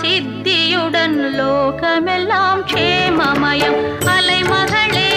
சித்தியுடன் லோகமெல்லாம் க்ஷேமமயம். அலைமகளே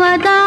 அவதா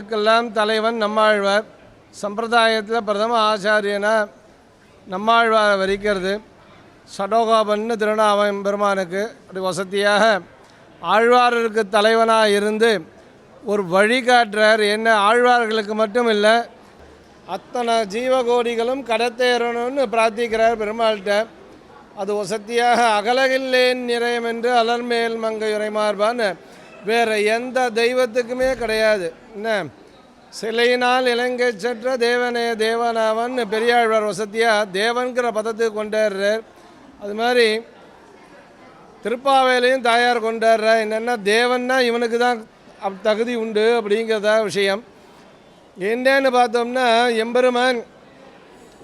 அதுக்கெல்லாம் தலைவன் நம்மாழ்வார். சம்பிரதாயத்தில் பிரதம ஆச்சாரியனாக நம்மாழ்வார் வரிக்கிறது. சடோகாபன்னு திருநாவம் பெருமானுக்கு அப்படி வசதியாக ஆழ்வாரருக்கு தலைவனாக இருந்து ஒரு வழிகாட்டுறார் என்ன ஆழ்வார்களுக்கு மட்டும் இல்லை அத்தனை ஜீவகோடிகளும் கடத்தேறணும்னு பிரார்த்திக்கிறார் பெருமாள்கிட்ட. அது வசதியாக அகலகில்லேன் நிறையம் என்று அலர்மேல் மங்கை உரைமார்பான்னு வேறு எந்த தெய்வத்துக்குமே கிடையாது. என்ன? சிலையினால் இலங்கை சென்ற தேவனே தேவனாவன் பெரியாழ்வார் வசதியாக தேவன்கிற பதத்துக்கு கொண்டாடுறார். அது மாதிரி திருப்பாவையிலையும் தாயார் கொண்டாடுற. என்னென்னா தேவன்னா இவனுக்கு தான் அப் தகுதி உண்டு அப்படிங்கிறதா விஷயம். என்னன்னு பார்த்தோம்னா எம்பெருமான்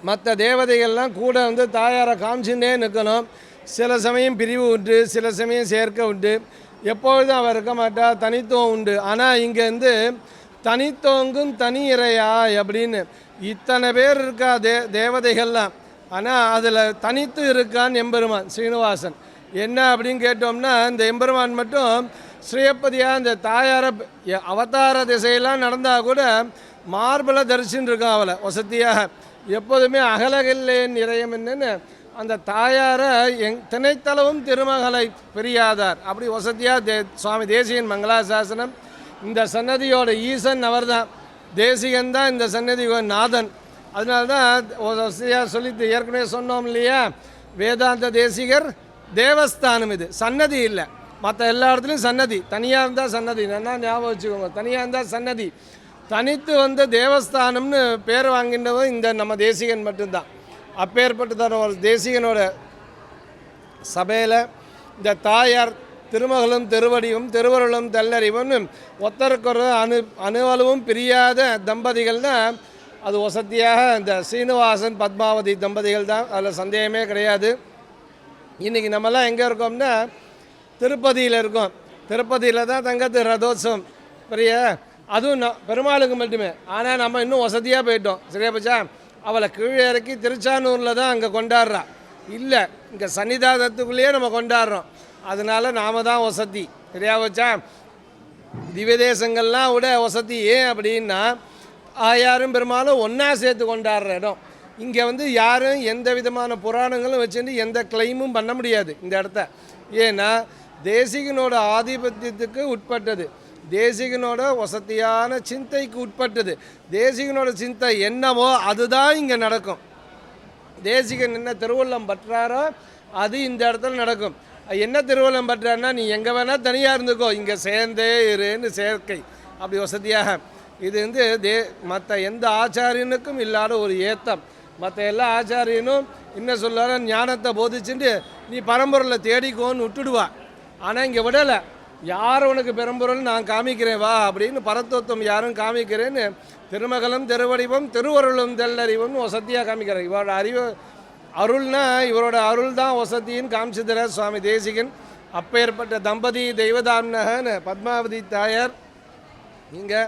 மற்ற தேவதைகள்லாம் கூட வந்து தாயாரை காமிச்சுட்டே நிற்கணும். சில சமயம் பிரிவு உண்டு சில சமயம் சேர்க்க உண்டு. எப்பொழுதும் அவர் இருக்க மாட்டார் தனித்துவம் உண்டு. ஆனால் இங்கே வந்து தனித்தோங்கும் தனி இறையா அப்படின்னு இத்தனை பேர் இருக்கா தே தேவதைகள்லாம். ஆனால் அதில் தனித்து இருக்கான் எம்பெருமான் ஸ்ரீனிவாசன் என்ன அப்படின்னு கேட்டோம்னா இந்த எம்பெருமான் மட்டும் ஸ்ரீயப்பதியாக இந்த தாயார அவதார திசையெல்லாம் நடந்தால் கூட மார்பலை தரிசின்னு இருக்கான் அவளை வசதியாக. எப்போதுமே அகலகில்லேன் நிறையம் என்னன்னு அந்த தாயாரை எங் திணைத்தளவும் திருமகளை பிரியாதார். அப்படி வசதியாக தே சுவாமி தேசியன் மங்களாசாசனம் இந்த சன்னதியோட ஈசன் அவர்தான். தேசிகன் தான் இந்த சன்னதியோட நாதன். அதனால தான் வசதியாக சொல்லி ஏற்கனவே சொன்னோம் இல்லையா? வேதாந்த தேசிகர் தேவஸ்தானம் இது. சன்னதி இல்லை. மற்ற எல்லா இடத்துலையும் சன்னதி. தனியாக இருந்தால் சன்னதி. நல்லா ஞாபகம் வச்சுக்கோங்க. தனியாக இருந்தால் சன்னதி. தனித்து வந்த தேவஸ்தானம்னு பேர் வாங்கினவன் இந்த நம்ம தேசிகன் மட்டும்தான். அப்பேற்பட்டதான ஒரு தேசியனோட சபையில் இந்த தாயார் திருமகளும் திருவடியும் திருவருளும் தெல்லறிவும் ஒத்தருக்கொரு அணு அணுவளவும் பிரியாத தம்பதிகள் தான் அது வசதியாக இந்த சீனிவாசன் பத்மாவதி தம்பதிகள் தான். அதில் சந்தேகமே கிடையாது. இன்றைக்கி நம்மலாம் எங்கே இருக்கோம்னா திருப்பதியில் இருக்கோம். திருப்பதியில் தான் தங்கத்து ரதோத்சவம். பெரிய? அதுவும் பெருமாளுக்கு மட்டுமே. ஆனால் நம்ம இன்னும் வசதியாக போயிட்டோம். சரியா பச்சா? அவளை கீழே இறக்கி திருச்சானூரில் தான் அங்கே கொண்டாடுறா. இல்லை இங்கே சன்னிதானத்துக்குள்ளேயே நம்ம கொண்டாடுறோம். அதனால நாம தான் வசதி. சரியா வச்சா திவ்யதேசங்கள்லாம் விட வசதி ஏன் அப்படின்னா ஆயாரும் பெருமாளும் ஒன்றா சேர்த்து கொண்டாடுற இடம். இங்கே வந்து யாரும் எந்த விதமான புராணங்களும் வச்சுட்டு எந்த கிளைமும் பண்ண முடியாது இந்த இடத்த. ஏன்னா தேசிகனோட ஆதிபத்தியத்துக்கு உட்பட்டது. தேசிகனோட வசதியான சிந்தைக்கு உட்பட்டது. தேசிகனோட சிந்தை என்னவோ அதுதான் இங்கே நடக்கும். தேசிகன் என்ன திருவள்ளம் பற்றாரோ அது இந்த இடத்துல நடக்கும். என்ன திருவள்ளம் பற்றாருன்னா நீ எங்கே வேணால் தனியாக இருந்துக்கோ இங்கே சேர்ந்தே இருன்னு சேர்க்கை. அப்படி வசதியாக. இது வந்து தே மற்ற எந்த ஆச்சாரியனுக்கும் இல்லாத ஒரு ஏத்தம். மற்ற எல்லா ஆச்சாரியனும் என்ன சொல்லுவார ஞானத்தை போதிச்சுட்டு நீ பரம்பொருளை தேடிக்கோன்னு விட்டுடுவா. ஆனால் இங்கே விடலை. யார் உனக்கு பெரும்பொருள்? நான் காமிக்கிறேன் வா அப்படின்னு பரத்தத்துவம் யாரும் காமிக்கிறேன்னு திருமகலம் திருவடிவம் திருவருளும் தெல்லறிவும் வசதியாக காமிக்கிறார். இவரோட அறிவு அருள்னா இவரோட அருள் தான் வசதின்னு காமிச்சுதர சுவாமி தேசிகன். அப்பேற்பட்ட தம்பதி தெய்வதாம்னகன்னு பத்மாவதி தாயார். இங்கே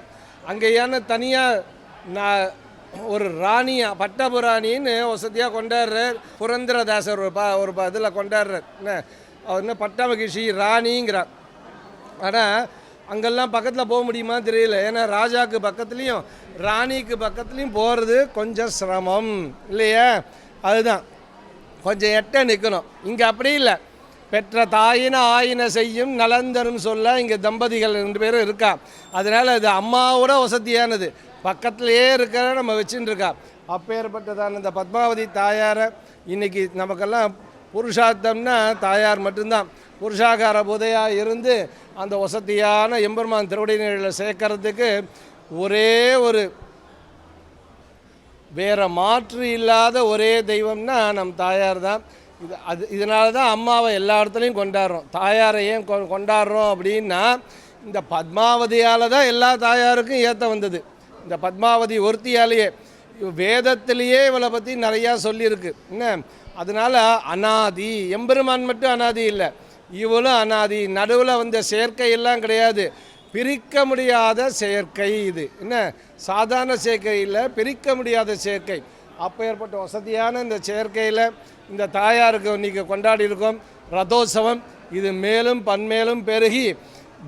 அங்கேயான தனியாக நான் ஒரு ராணியா பட்டபுராணின்னு வசதியாக கொண்டாடுறார். புரந்திரதாசர் ஒரு பா ஒரு இதில் கொண்டாடுறார். என்ன? அவர் என்ன? பட்டமகிஷி ராணிங்கிறார். ஆனால் அங்கெல்லாம் பக்கத்தில் போக முடியுமா தெரியல. ஏன்னா ராஜாவுக்கு பக்கத்துலேயும் ராணிக்கு பக்கத்துலேயும் போகிறது கொஞ்சம் சிரமம். இல்லையா? அதுதான். கொஞ்சம் எட்ட நிற்கணும் இங்கே அப்படி இல்லை. பெற்ற தாயின ஆயின செய்யும் நலந்தரும் சொல்ல இங்கே தம்பதிகள் ரெண்டு பேரும் இருக்கா. அதனால் இது அம்மாவோட வசதியானது. பக்கத்துலேயே இருக்கிற நம்ம வச்சுட்டு இருக்கா அப்பேற்பட்டதான இந்த பத்மாவதி தாயாரை இன்றைக்கி நமக்கெல்லாம் புருஷார்த்தம்னா தாயார் மட்டும்தான். புருஷாகார புதையாக இருந்து அந்த வசதியான எம்பெருமான் திருவடிநிலையில் சேர்க்கறதுக்கு ஒரே ஒரு வேற மாற்று இல்லாத ஒரே தெய்வம்னா நம் தாயார் தான். இது அது இதனால தான் அம்மாவை எல்லா இடத்துலையும் கொண்டாடுறோம். தாயாரை ஏன் கொ கொண்டாடுறோம் அப்படின்னா இந்த பத்மாவதியால் தான் எல்லா தாயாருக்கும் ஏற்ற வந்தது. இந்த பத்மாவதி ஒருத்தியாலேயே வேதத்திலேயே இவளை பற்றி நிறையா சொல்லியிருக்கு. என்ன? அதனால அனாதி எம்பெருமான் மட்டும் அனாதி இல்லை. இவளும் அனாதி. நடுவில் வந்த சேர்க்கை எல்லாம் கிடையாது. பிரிக்க முடியாத சேர்க்கை இது. என்ன? சாதாரண செயற்கையில் பிரிக்க முடியாத சேர்க்கை. அப்போ ஏற்பட்ட வசதியான இந்த சேர்க்கையில் இந்த தாயாருக்கு இன்னைக்கு கொண்டாடி இருக்கோம். ரதோத்சவம். இது மேலும் பன்மேலும் பெருகி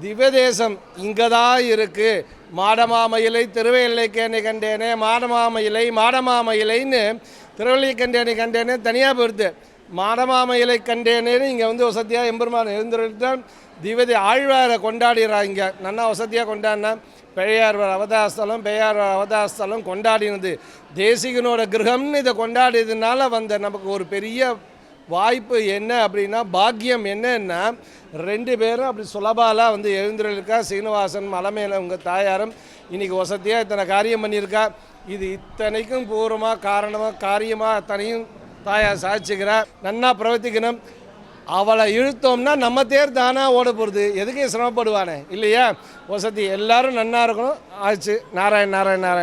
திவதேசம் இங்கே தான் இருக்குது மாடமாமயிலை திருவையிலைக்கேணி கண்டேனே மாடமாமயிலை மாடமாமயிலைன்னு திருவள்ளிக்கண்டேனி கண்டேனே தனியாக போயிடுது. மாடமாமயிலை கண்டேனேன்னு இங்கே வந்து வசதியாக எம்பெருமான் எழுந்துருத்தான் திவதி ஆழ்வாரை கொண்டாடிடுறாங்க நன்னா வசதியாக கொண்டாடினா பெரியார்வர் அவதாரஸ்தலம் பெரியார்வர் அவதாரஸ்தலம் கொண்டாடினது. தேசிகனோட கிரகம்னு இதை கொண்டாடியதுனால வந்த நமக்கு ஒரு பெரிய வாய்ப்பு என்ன அப்படின்னா பாக்கியம் என்னன்னா ரெண்டு பேரும் அப்படி சுலபாலாக வந்து எழுந்துருக்கா. சீனிவாசன் மலை உங்கள் தாயாரும் இன்றைக்கி வசதியாக இத்தனை காரியம் பண்ணியிருக்கா. இது இத்தனைக்கும் பூர்வமாக காரணமாக காரியமாக அத்தனையும் தாயார் சாதிச்சுக்கிறா நன்னா பிரவர்த்திக்கணும். அவளை இழுத்தோம்னா நம்ம தேர் தானாக ஓட போகிறது எதுக்கு சிரமப்படுவானே? இல்லையா? வசதி. எல்லாரும் நன்னா இருக்கணும். ஆச்சு. நாராயண் நாராயண் நாராயண்.